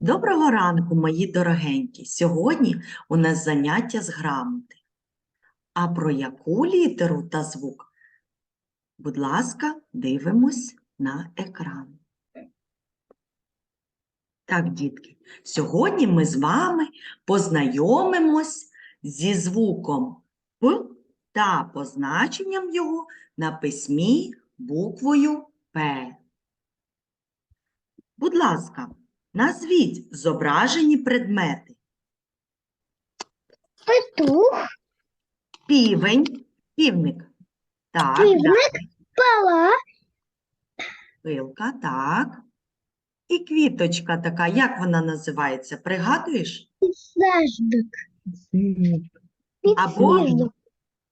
Доброго ранку, мої дорогенькі. Сьогодні у нас заняття з грамоти. А про яку літеру та звук? Будь ласка, дивимось на екран. Так, дітки, сьогодні ми з вами познайомимось зі звуком П та позначенням його на письмі буквою П. Будь ласка, назвіть зображені предмети. Петух, Півень, півник. Так, Півник. далі. пала, пилка, так. І квіточка така, як вона називається? Пригадуєш? підсніжник, Або- підсніжник,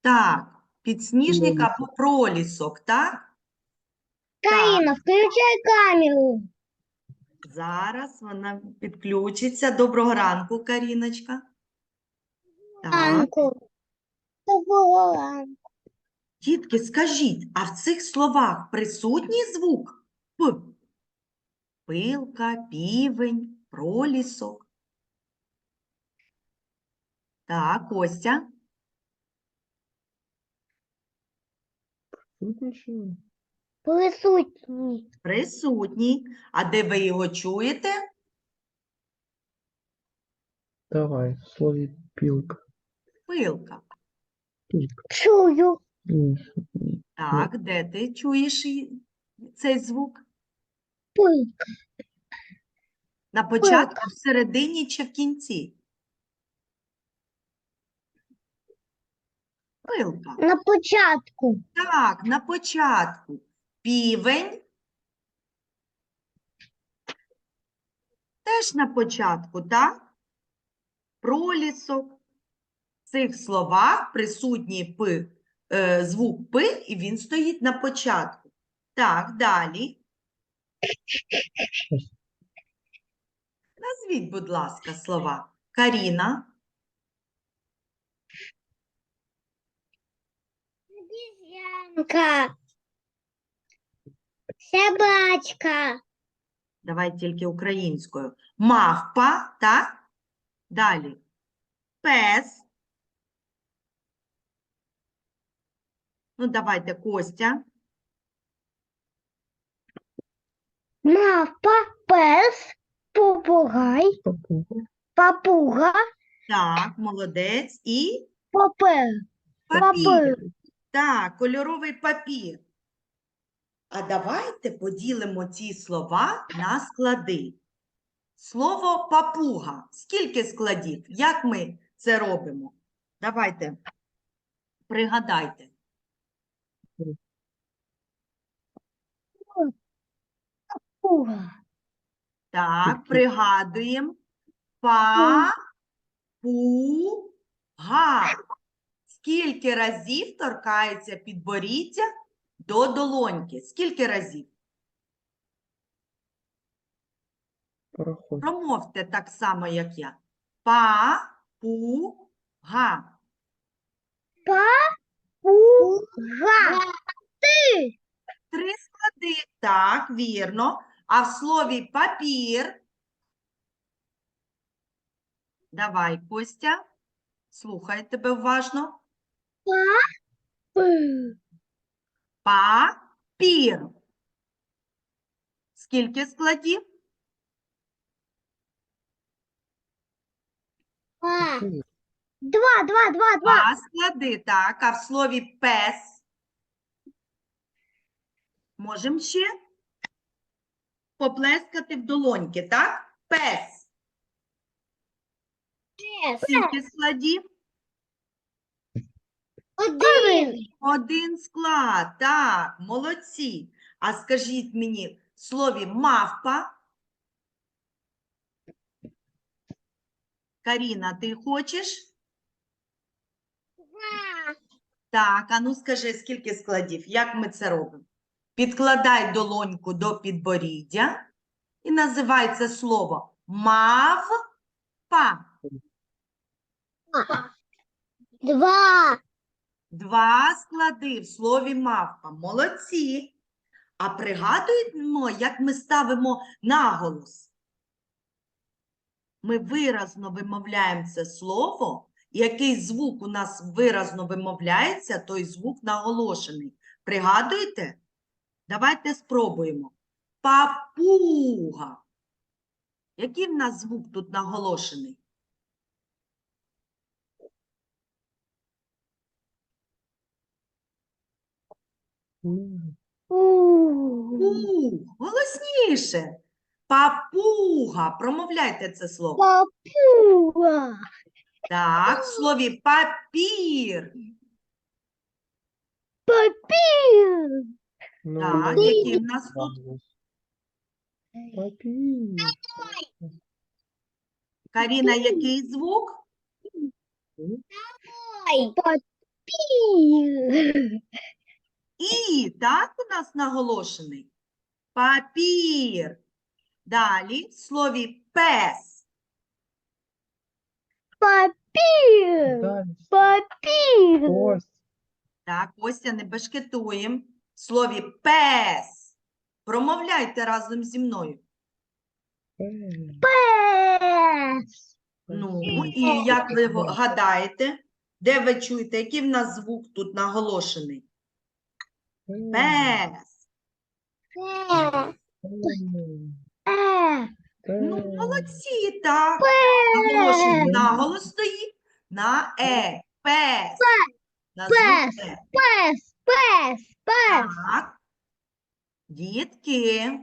Так, підсніжник або пролісок, так? Карина, включай камеру. Зараз вона підключиться. Доброго ранку, Каріночка. Так. Ранку. Доброго ранку. Дітки, скажіть, а в цих словах присутній звук П? Пилка, півень, пролісок. Так, Костя. Присутній. Присутній. А де ви його чуєте? Давай, в слові пілка. Пилка. Чую. Ні, Так, де ти чуєш і- цей звук? Пилька. На початку, всередині чи в кінці? Пилка. На початку. Так, на початку. Півень. Теж на початку, так? Пролісок. В цих словах присутній п, е, звук П, і він стоїть на початку. Так, далі. Назвіть, будь ласка, слова. Каріна. Обезьянка. Собачка. Давай тільки українською. Мавпа, так? Далі. Пес. Ну, давайте Костя. Мавпа, пес, попугай, папуга. Так, молодець. І папер, папір. папир. Так, кольоровий папір. А давайте поділимо ці слова на склади. Слово папуга. Скільки складів? Як ми це робимо? Давайте пригадайте. Папуга. Так, пригадуємо. Па-пу-га. Скільки разів торкається підборіддя до долоньки? Скільки разів? Пароход. Промовте так само, як я. Па-пу-га. Папуга. Ти. Три склади. Так, вірно. А в слові папір. Давай, Костя. Слухай тебе уважно. Пи. Папір. Скільки складів? Два, два, два, два. Два склади, так. А в слові пес. Можемо ще поплескати в долоньки, так? Пес. Скільки складів? Один. Один склад, так, молодці. А скажіть мені, в слові мавпа. Каріна, ти хочеш? Так, а ну скажи, скільки складів? Як ми це робимо? Підкладай долоньку до підборіддя і називай це слово мавпа. Два. Два склади в слові мавпа. Молодці. А пригадуємо, як ми ставимо наголос? Ми виразно вимовляємо це слово, який звук у нас виразно вимовляється, той звук наголошений. Пригадуєте? Давайте спробуємо. Папуга. Який в нас звук тут наголошений? У. Голосніше. Папуга. Промовляйте це слово. Папуга. Так, в слові папір. Папір. ну, Так, який в нас тут? Папір. Каріна, який звук? Папір. І, так у нас наголошений? Папір. Далі в слові пес. Папір. Далі. Папір. Ось. Так, Костя, не бешкетуємо. В слові пес. Промовляйте разом зі мною. Пес. Ну, і як ви гадаєте, де ви чуєте, який в нас звук тут наголошений? Пес. Ну, молодці, так. Наголошений наголос стоїть на е. Пес. Пес. «е». Пес. Пес. Пес. Так. Дітки.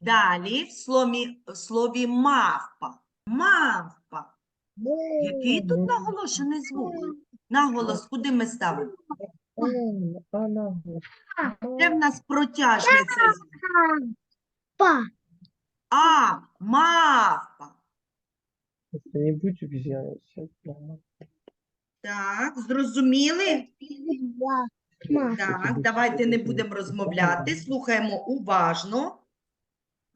Далі в слові, в слові мавпа. Мавпа. Який тут наголошений звук? Наголос куди ми ставимо? Де в нас протяжний цей звук? Па. А, мавпа. Це не будь прямо. Так, зрозуміли? Ма. Так, давайте не будемо розмовляти, слухаємо уважно.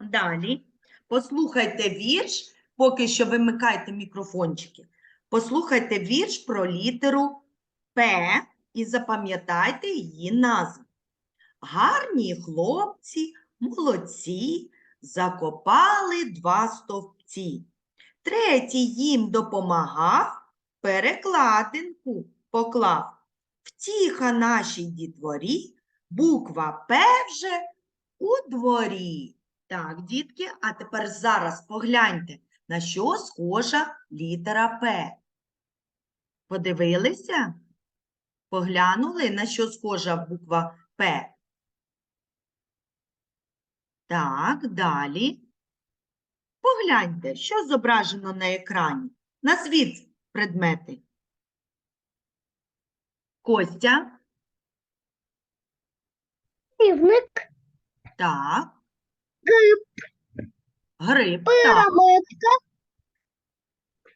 Далі. Послухайте вірш, поки що вимикайте мікрофончики. Послухайте вірш про літеру П і запам'ятайте її назву. Гарні хлопці, молодці, закопали два стовпці. Третій їм допомагав, перекладинку поклав. Втіха нашій дітворі, буква П вже у дворі. Так, дітки, а тепер зараз погляньте, на що схожа літера П. Подивилися? Поглянули, на що схожа буква П? Так, далі. Погляньте, що зображено на екрані. Назвіть предмети. Костя, Півник. так. Гриб. Гриб, так. Пирамидка.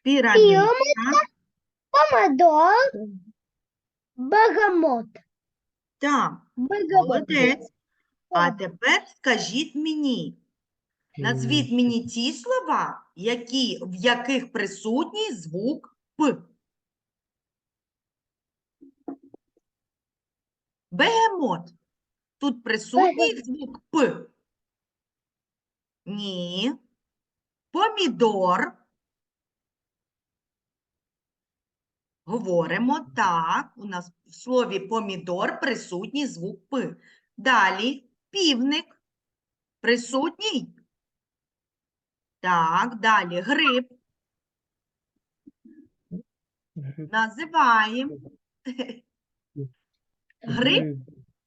Пірамідка, Помидор. Бегемот. так. Бегемот. Молодець. А тепер скажіть мені, назвіть мені ті слова, які, в яких присутній звук П. Бегемот. Тут присутній звук П. Ні. Помідор. Говоримо так. У нас в слові помідор присутній звук П. Далі півник. Присутній? Так, далі гриб. Називаємо. Гриб?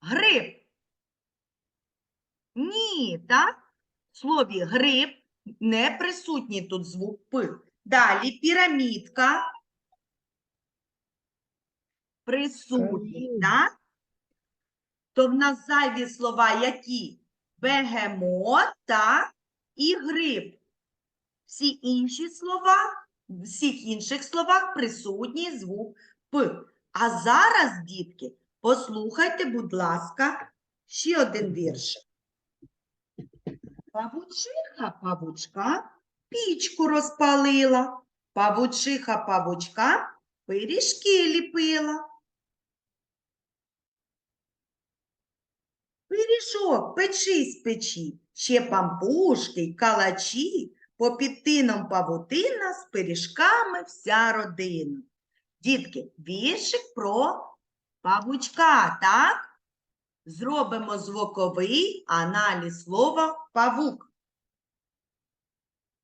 Гриб. Ні, так? В слові гриб не присутній тут звук П. Далі пірамідка. Присутній, Кажи. так? То в нас зайві слова які? Бегемот та і гриб. Всі інші слова, в всіх інших словах присутній звук П. А зараз, дітки, послухайте, будь ласка, ще один віршик. Павучиха павучка пічку розпалила, павучиха павучка пиріжки ліпила. Пиріжок, печи з печі, ще пампушки й калачі, попід тином павутина з пиріжками вся родина. Дітки, віршик про павучка, так? Зробимо звуковий аналіз слова павук.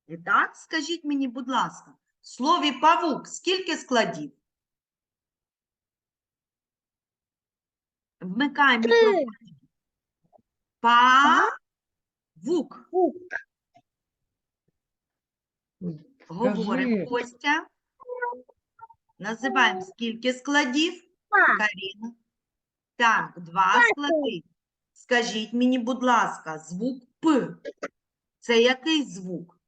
І так, скажіть мені, будь ласка, в слові павук скільки складів? Вмикаємо мікрофон. Павук. Пук. Говоримо Костя. Називаємо скільки складів? Каріна. Так, два склади. Скажіть мені, будь ласка, звук П. Це який звук?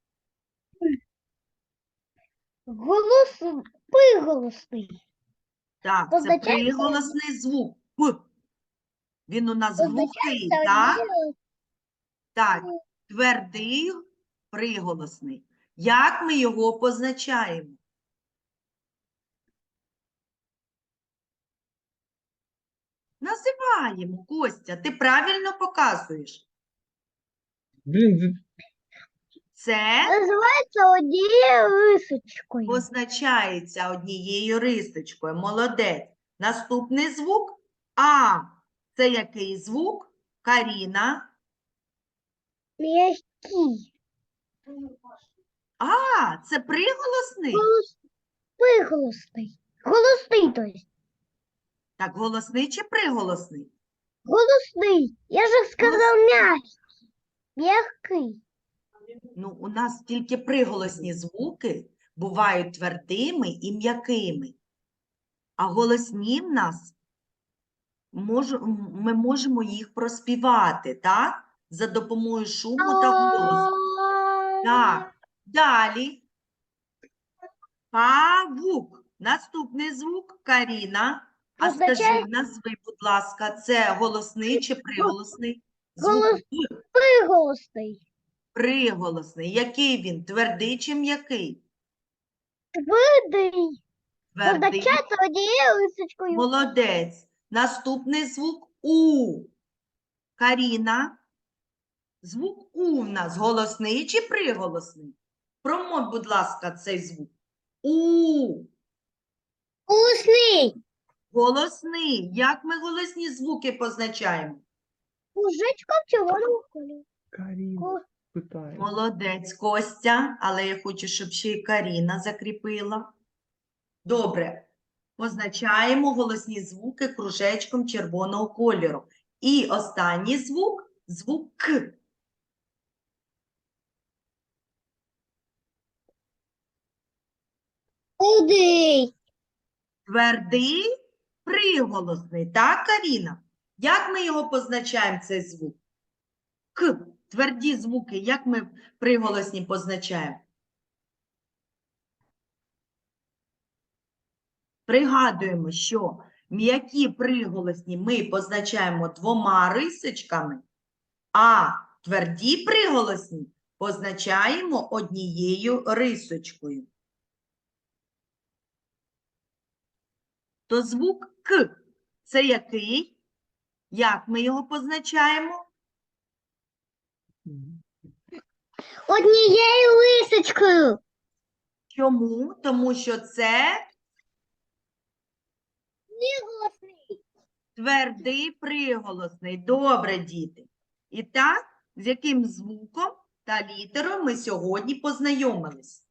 Голос приголосний. Так, це приголосний звук. П. Він у нас глухий, так? Так, твердий приголосний. Як ми його позначаємо? Називаємо, Костя, ти правильно показуєш. Блін, Це називається однією рисочкою. позначається однією рисочкою. Молодець. Наступний звук А. Це який звук? Каріна. М'який. А, це приголосний. Голос приголосний. Голосний, то есть. Так, голосний чи приголосний? Голосний. Я же сказав м'який. М'який. Ну, у нас тільки приголосні звуки бувають твердими і м'якими. А голосні в нас мож, ми можемо їх проспівати, так? За допомогою шуму та голосу. Так. Далі. Павук. Наступний звук Каріна. А скажи, назви, будь ласка, це голосний чи приголосний? Голос-. Приголосний. Приголосний. Який він? Твердий чи м'який? Твердий. Твердий. Молодець. Наступний звук У. Каріна. Звук У в нас голосний чи приголосний? Промов, будь ласка, цей звук. У. Голосний. Голосний. Як ми голосні звуки позначаємо? Мужичком червоного кольору. Каріна питає. Молодець, Костя, але я хочу, щоб ще й Каріна закріпила. Добре. Позначаємо голосні звуки кружечком червоного кольору. І останній звук звук К. Твердий. Твердий приголосний, так, Каріна? Як ми його позначаємо, цей звук? К. Тверді звуки, як ми приголосні позначаємо? Пригадуємо, що м'які приголосні ми позначаємо двома рисочками, а тверді приголосні позначаємо однією рисочкою. То звук К це який? Як ми його позначаємо? Однією рисочкою. Чому? Тому що це Приголосний. твердий приголосний. Добре, діти. І так, з яким звуком та літерою ми сьогодні познайомились?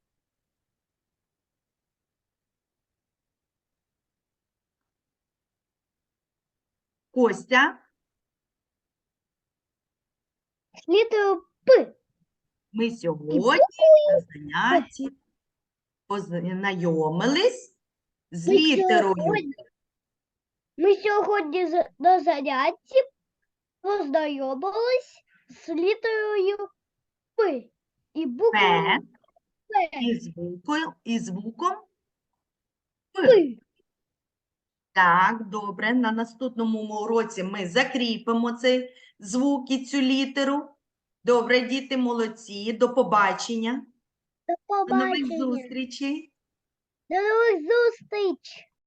Костя, Літеру П. ми сьогодні на занятті познайомились з літерою Ми сьогодні на занятті познайомились з літерою П і буквою П. і звукою, і звуком П. П. Так, добре. На наступному уроці ми закріпимо цей звук і цю літеру. Добре, діти, молодці. До побачення. До До нових зустрічей. До нових зустріч.